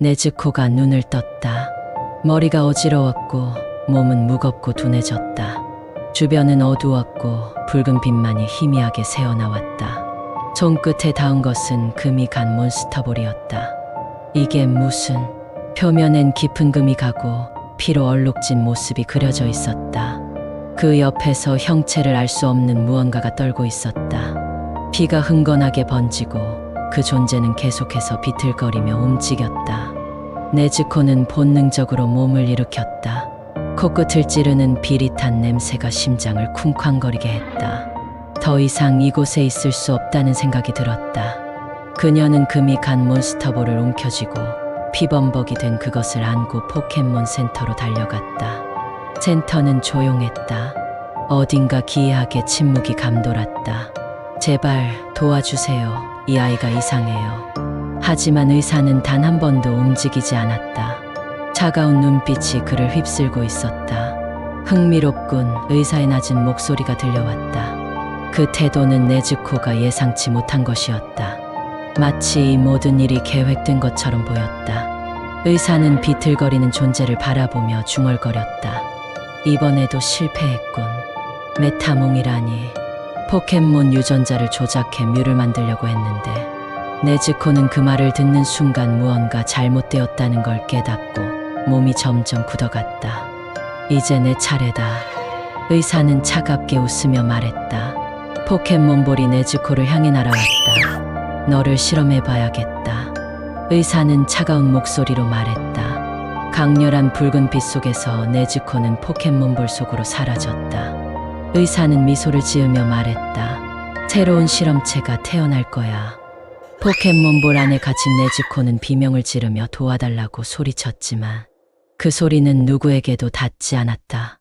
네즈코가 눈을 떴다. 머리가 어지러웠고 몸은 무겁고 둔해졌다. 주변은 어두웠고 붉은 빛만이 희미하게 새어나왔다. 손끝에 닿은 것은 금이 간 몬스터볼이었다. 이게 무슨 표면엔 깊은 금이 가고 피로 얼룩진 모습이 그려져 있었다. 그 옆에서 형체를 알 수 없는 무언가가 떨고 있었다. 피가 흥건하게 번지고 그 존재는 계속해서 비틀거리며 움직였다. 네즈코는 본능적으로 몸을 일으켰다. 코끝을 찌르는 비릿한 냄새가 심장을 쿵쾅거리게 했다. 더 이상 이곳에 있을 수 없다는 생각이 들었다. 그녀는 금이 간 몬스터볼을 움켜쥐고 피범벅이 된 그것을 안고 포켓몬 센터로 달려갔다. 센터는 조용했다. 어딘가 기이하게 침묵이 감돌았다. 제발 도와주세요. 이 아이가 이상해요. 하지만 의사는 단 한 번도 움직이지 않았다. 차가운 눈빛이 그를 휩쓸고 있었다. 흥미롭군 의사의 낮은 목소리가 들려왔다. 그 태도는 네즈코가 예상치 못한 것이었다. 마치 이 모든 일이 계획된 것처럼 보였다. 의사는 비틀거리는 존재를 바라보며 중얼거렸다. 이번에도 실패했군. 메타몽이라니. 포켓몬 유전자를 조작해 뮤를 만들려고 했는데 네즈코는 그 말을 듣는 순간 무언가 잘못되었다는 걸 깨닫고 몸이 점점 굳어갔다. 이제 내 차례다. 의사는 차갑게 웃으며 말했다. 포켓몬볼이 네즈코를 향해 날아왔다. 너를 실험해봐야겠다. 의사는 차가운 목소리로 말했다. 강렬한 붉은 빛 속에서 네즈코는 포켓몬볼 속으로 사라졌다. 의사는 미소를 지으며 말했다. 새로운 실험체가 태어날 거야. 포켓몬볼 안에 갇힌 네즈코는 비명을 지르며 도와달라고 소리쳤지만 그 소리는 누구에게도 닿지 않았다.